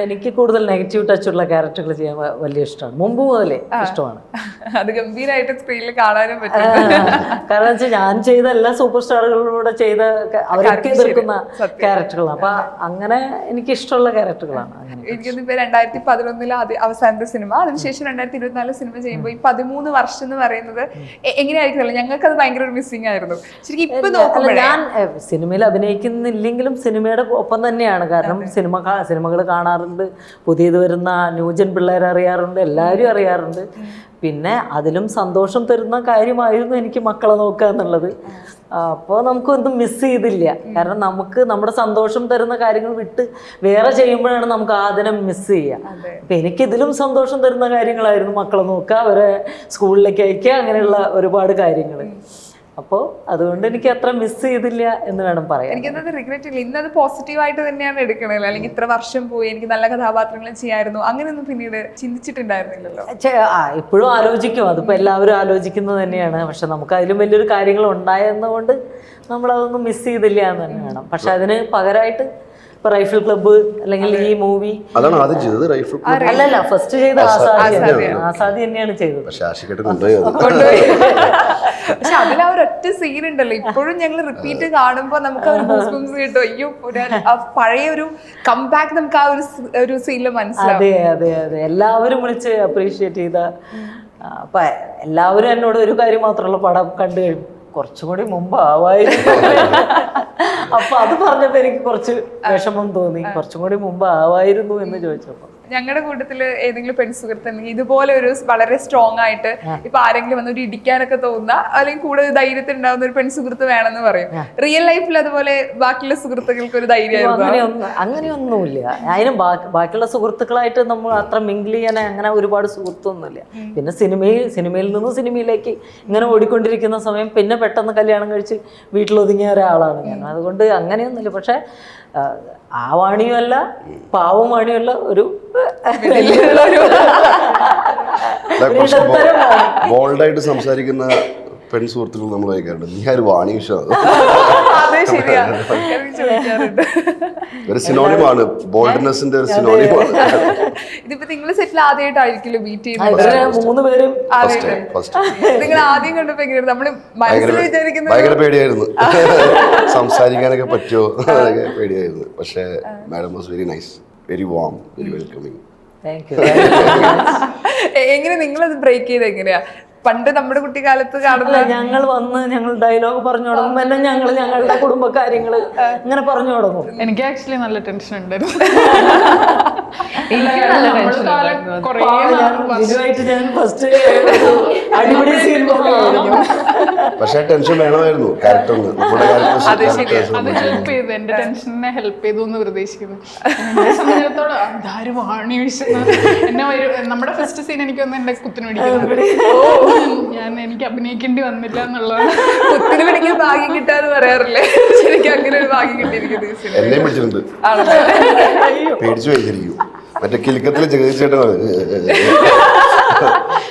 എനിക്ക് കൂടുതൽ negative touch ഉള്ള ക്യാരക്ടറുകൾ ചെയ്യാൻ വലിയ ഇഷ്ടമാണ്. മുമ്പ് മുതലേ ഇഷ്ടമാണ്. അത് ഗംഭീരമായിട്ട് സ്ക്രീനിൽ കാണാനും പറ്റും. കാരണം വെച്ചാൽ ഞാൻ ചെയ്ത എല്ലാ സൂപ്പർ സ്റ്റാറുകളിലൂടെ ചെയ്ത അവരൊക്കെ എതിർക്കുന്ന ക്യാരക്ടറുകളാണ് അപ്പൊ അങ്ങനെ എനിക്ക് ഇഷ്ടമുള്ള ക്യാരക്ടറുകളാണ് എനിക്കൊന്നും ഇപ്പൊ രണ്ടായിരത്തി പതിനൊന്നിലെ ആദ്യ അവസാനത്തെ സിനിമ. അതിനുശേഷം രണ്ടായിരത്തി ഇരുപത്തിനാല് സിനിമ ചെയ്യുമ്പോൾ ഈ പതിമൂന്ന് വർഷം എന്ന് പറയുന്നത് എങ്ങനെയായിരിക്കും ഞങ്ങൾക്ക് അത് ഭയങ്കര ഒരു മിസ്സിംഗ് ആയിരുന്നു. ശരിക്കും ഇപ്പൊ നോക്കുമ്പോൾ ഞാൻ സിനിമയിൽ അഭിനയിക്കുന്നില്ലെങ്കിലും സിനിമയുടെ ഒപ്പം തന്നെയാണ്. കാരണം സിനിമ സിനിമകൾ കാണാറുണ്ട് പുതിയത് വരുന്ന ന്യൂജൻ പിള്ളേർ അറിയാറുണ്ട് എല്ലാവരും അറിയാറുണ്ട്. പിന്നെ അതിലും സന്തോഷം തരുന്ന കാര്യമായിരുന്നു എനിക്ക് മക്കളെ നോക്കുക എന്നുള്ളത്. അപ്പോൾ നമുക്കൊന്നും മിസ് ചെയ്തില്ല. കാരണം നമുക്ക് നമ്മുടെ സന്തോഷം തരുന്ന കാര്യങ്ങൾ വിട്ട് വേറെ ചെയ്യുമ്പോഴാണ് നമുക്ക് ആദ്യം മിസ് ചെയ്യുക. അപ്പം എനിക്കിതിലും സന്തോഷം തരുന്ന കാര്യങ്ങളായിരുന്നു മക്കളെ നോക്കുക അവരെ സ്കൂളിലേക്ക് അയക്കുക അങ്ങനെയുള്ള ഒരുപാട് കാര്യങ്ങൾ അപ്പോൾ അതുകൊണ്ട് എനിക്ക് അത്ര മിസ് ചെയ്തില്ല എന്ന് വേണം പറയാൻ. എനിക്കത് റിഗ്രറ്റ് ഇല്ല. ഇന്നത് പോസിറ്റീവായിട്ട് തന്നെയാണ് എടുക്കണത്. അല്ലെങ്കിൽ ഇത്ര വർഷം പോയി എനിക്ക് നല്ല കഥാപാത്രങ്ങളും ചെയ്യായിരുന്നു. അങ്ങനെയൊന്നും പിന്നീട് ചിന്തിച്ചിട്ടുണ്ടായിരുന്നില്ലല്ലോ. ആ ഇപ്പോഴും ആലോചിക്കും. അതിപ്പോൾ എല്ലാവരും ആലോചിക്കുന്നത് തന്നെയാണ്. പക്ഷെ നമുക്ക് അതിലും വലിയൊരു കാര്യങ്ങൾ നമ്മൾ നമ്മളതൊന്നും മിസ് ചെയ്തില്ല എന്ന് തന്നെ വേണം. പക്ഷെ അതിന് പകരമായിട്ട് ഇപ്പൊ റൈഫിൾ ക്ലബ്ബ് അല്ലെങ്കിൽ ഈ മൂവി അതാണ് ആദ്യം ചെയ്തത് റൈഫിൾ അല്ലല്ല ഫസ്റ്റ് ചെയ്ത ആസാദി തന്നെയാണ്. ആസാദി തന്നെയാണ് ചെയ്തത്. പക്ഷെ ആഷിക്കേട്ട് കൊണ്ടുപോയി. പക്ഷെ അതിൽ ആ ഒരൊറ്റ സീൻ ഉണ്ടല്ലോ ഇപ്പോഴും ഞങ്ങൾ റിപ്പീറ്റ് കാണുമ്പോൾ നമുക്ക് ആ ഒരു ഗൂസ്ബംസ് കിട്ടും. അയ്യോ പഴയ ഒരു കംബാക്ക് നമുക്ക് ആ ഒരു ഒരു സീനിൽ മനസ്സിലാവും. അതെ അതെ അതെ. എല്ലാവരും വിളിച്ച് അപ്രീഷിയേറ്റ് ചെയ്ത അപ്പൊ എല്ലാവരും എന്നോട് ഒരു കാര്യം മാത്രമുള്ള പടം കണ്ടു കഴിയും കുറച്ചുകൂടി മുമ്പ് ആവായിരുന്നു അപ്പൊ അത് പറഞ്ഞപ്പോ എനിക്ക് കുറച്ച് വിഷമം തോന്നി. കുറച്ചും കൂടി മുമ്പ് ആവായിരുന്നു എന്ന് ചോദിച്ചപ്പോ. ഞങ്ങളുടെ കൂട്ടത്തിൽ ഏതെങ്കിലും പെൺസുഹൃത്ത് ഉണ്ടെങ്കിൽ ഇതുപോലെ ഒരു വളരെ സ്ട്രോങ് ആയിട്ട് ഇപ്പൊ ആരെങ്കിലും വന്ന് ഒരു ഇടിക്കാനൊക്കെ തോന്നുന്ന അല്ലെങ്കിൽ കൂടുതൽ ധൈര്യത്തിൽ ഉണ്ടാവുന്ന ഒരു പെൺസുഹൃത്ത് വേണമെന്ന് പറയും. റിയൽ ലൈഫിൽ അതുപോലെ ബാക്കിയുള്ള സുഹൃത്തുക്കൾക്ക് ഒരു ധൈര്യം അങ്ങനെയൊന്നുമില്ല അതിന് ബാക്കിയുള്ള സുഹൃത്തുക്കളായിട്ട് നമ്മൾ അത്ര മിങ്കിൾ ചെയ്യാൻ അങ്ങനെ ഒരുപാട് സുഹൃത്തൊന്നുമില്ല. പിന്നെ സിനിമയിൽ സിനിമയിൽ നിന്ന് സിനിമയിലേക്ക് ഇങ്ങനെ ഓടിക്കൊണ്ടിരിക്കുന്ന സമയം പിന്നെ പെട്ടെന്ന് കല്യാണം കഴിച്ച് വീട്ടിലൊതുങ്ങിയ ഒരാളാണ് ഞാൻ. അതുകൊണ്ട് അങ്ങനെയൊന്നുമില്ല. പക്ഷെ ആ, പാവമാണിയുമല്ല ഒരു ബോൾഡായിട്ട് സംസാരിക്കുന്ന പെൺ സുഹൃത്തുക്കൾ നമ്മൾ വഹിക്കാറുണ്ട് നീ ഒരു സിനോണിമാണ് ബോൾഡ്നെസിന്റെ ഒരു സിനോണിമാണ് ഇതിപ്പോ നിങ്ങൾ സെറ്റിൽ ആദ്യമായിട്ടായിരിക്കുമല്ലോ മീറ്റ് ചെയ്യുന്നത് മൂന്ന് പേരും ഫസ്റ്റ് ഫസ്റ്റ് നിങ്ങൾ ആദ്യം കണ്ടപ്പോ നമ്മൾ മനസ്സിൽ ഭയങ്കര പേടിയായിരുന്നു. സംസാരിക്കാനൊക്കെ പറ്റുമോ? അതൊക്കെ പേടിയായിരുന്നു. പക്ഷേ madam was very nice very warm very welcoming thank you എങ്ങനെ നിങ്ങളത് ബ്രേക്ക് ചെയ്ത് എങ്ങനെയാ? പണ്ട് നമ്മുടെ കുട്ടിക്കാലത്ത് കാണുന്ന ഞങ്ങൾ വന്ന് ഞങ്ങൾ ഡയലോഗ് പറഞ്ഞു തുടങ്ങും എന്നെ ഞങ്ങൾ ഞങ്ങളുടെ കുടുംബ കുടുംബകാര്യങ്ങൾ ഇങ്ങനെ പറഞ്ഞു തുടങ്ങും. എനിക്ക് ആക്ച്വലി നല്ല ടെൻഷൻ ഉണ്ടായിരുന്നു. എനിക്ക് നല്ല ടെൻഷൻ ഉണ്ടായിരുന്നു. കുറേ പാവം ഞാൻ ഫസ്റ്റ് അടിപൊളി സീൻ പോകുമായിരിക്കും പക്ഷേ ടെൻഷൻ വേണമായിരുന്നു. ക്യാരക്ടറിന് നമ്മുടെ അത് ക്യാരക്ടേഴ്സ് എന്റെ ടെൻഷനെ ഹെൽപ്പ് ചെയ്തു എന്ന് പ്രതീക്ഷിക്കുന്നു. എന്നെ സംബന്ധിച്ചിടത്തോളം അതാര് വാണി വീശുന്ന എന്നെ നമ്മുടെ ഫസ്റ്റ് സീൻ എനിക്ക് വന്ന് എന്റെ കുത്തിന് പിടിക്കുന്നു. ഓ ഞാൻ എനിക്ക് അഭിനയിക്കേണ്ടി വന്നില്ല എന്നുള്ളതാണ് കുത്തിന് പിടിക്കാൻ ഭാഗ്യം കിട്ടാന്ന് പറയാറില്ലേ? ശരിക്കും അങ്ങനെ ഒരു ഭാഗ്യം കിട്ടിയിരിക്കുന്നു ഈ സിനിമ എന്നെയും പിടിച്ചിട്ടുണ്ട്. ആണല്ലേ? പേടിച്ചു മറ്റേ കിലുക്കത്തിൽ ജഗതി ചേട്ടൻ